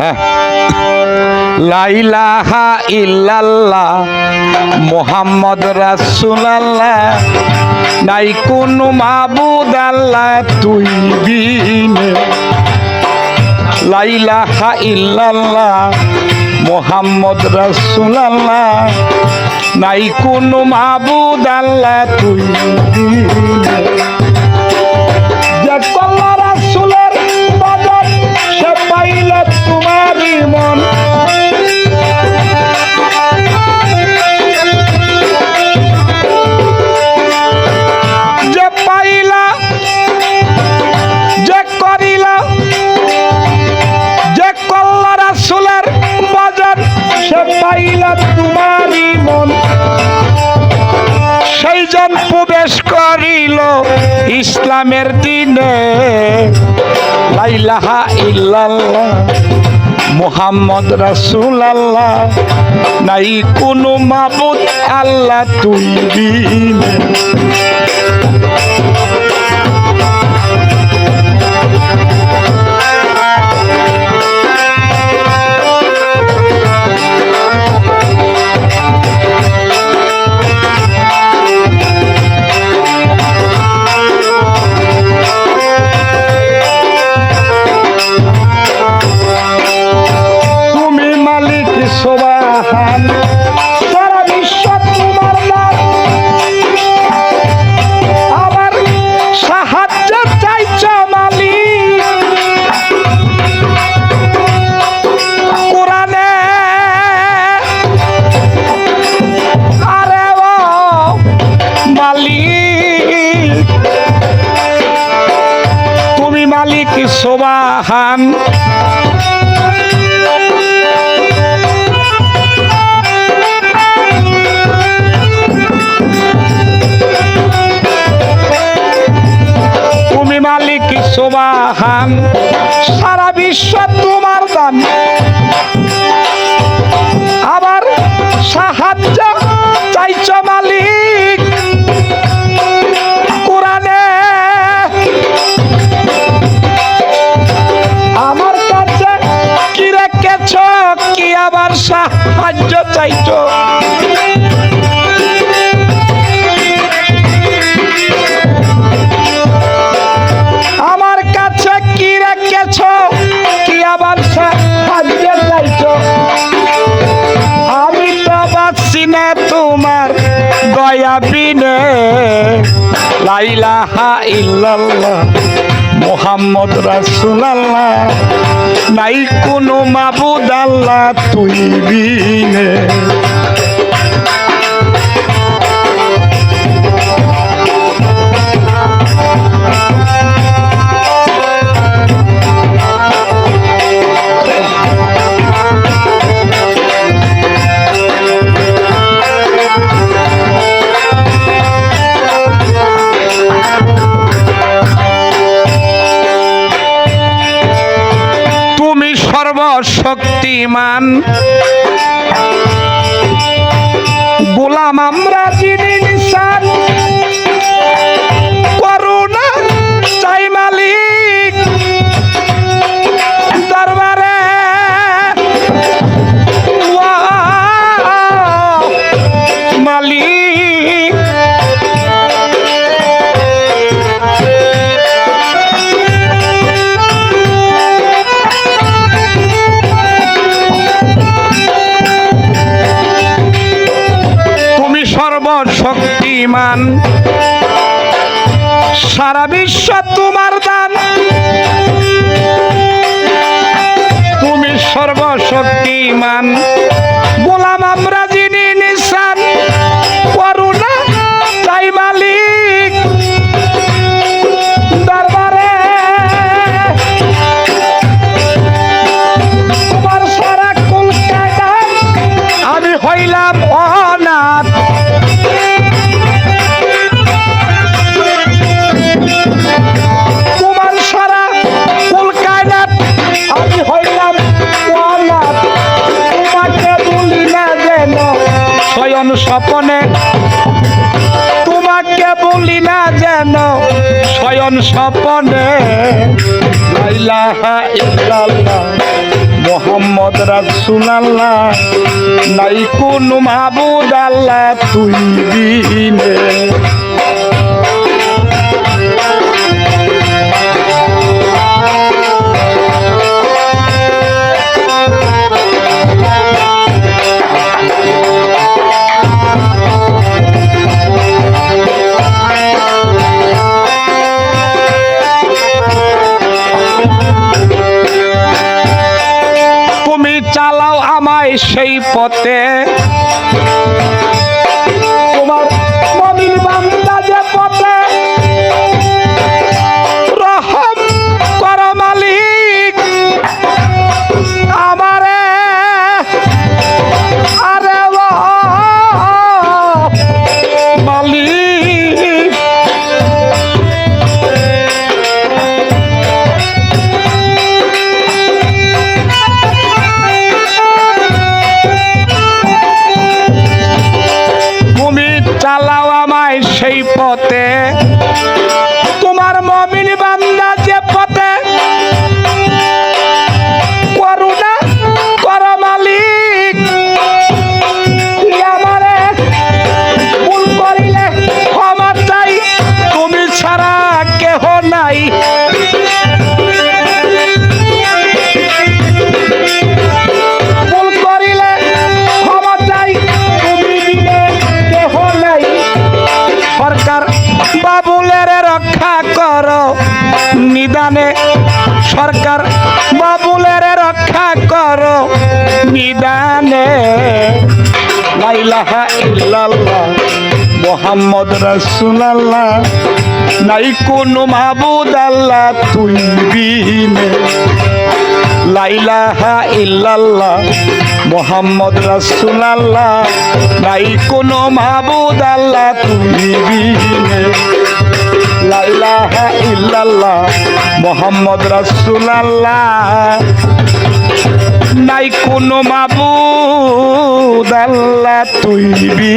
হ্যাঁ। লাইলাহা ইল্লাল্লাহ, মোহাম্মদ রাসূলুল্লাহ, নাই কোনো মাবুদ আল্লাহ তুই বিনে লাইলাহা ইল্লাল্লাহ, মোহাম্মদ রাসূলুল্লাহ, নাই কোনো মাবুদ আল্লাহ তুই বিনে যে কল্লা তোমারই মন। সেই জন প্রবেশ করিল ইসলামের দিনে। লাইলাহা ইল্লাল্লাহ, মোহাম্মদ রাসুল আল্লাহ নাই কোনো মাবুদ আল্লাহ তুই সোবাহান তুমি মালিক সোবাহান সারা বিশ্ব তোমার দান। আবার সাহায্য সাহায্য চাইছো। আমার কাছে কি রেখেছ? কি আবার সাহায্য চাইছ? আমি তো তোমার দয়া লাইলাহা ইল্লাল্লাহ, মোহাম্মদ রাসূলুল্লাহ। নাই কোনো মাবুদ আল্লাহ তুই বিনে। সর্বশক্তিমান। গোলাম আমরা যিনি নিশান। সারা বিশ্ব তোমার দান। তুমি সর্বশক্তিমান। বলাম আমরা ইলাহা ইল্লাল্লাহ মোহাম্মদ রাসূলুল্লাহ নাই কোন মাবুদ আল্লাহ তুই বিনে সেই পথে লাইলাহা ইল্লাল্লাহ, মোহাম্মদ রাসূলুল্লাহ। নাই কোনো মাবুদ আল্লাহ তুই বিনে লাইলাহা ইল্লাল্লাহ, মোহাম্মদ রাসূলুল্লাহ। নাই কোনো মাবুদ আল্লাহ তুমি বিনে লাইলাহা ইল্লাল্লাহ, মোহাম্মদ রাসূলুল্লাহ। নাই কোনো মাবু দাল্লা তুইবি।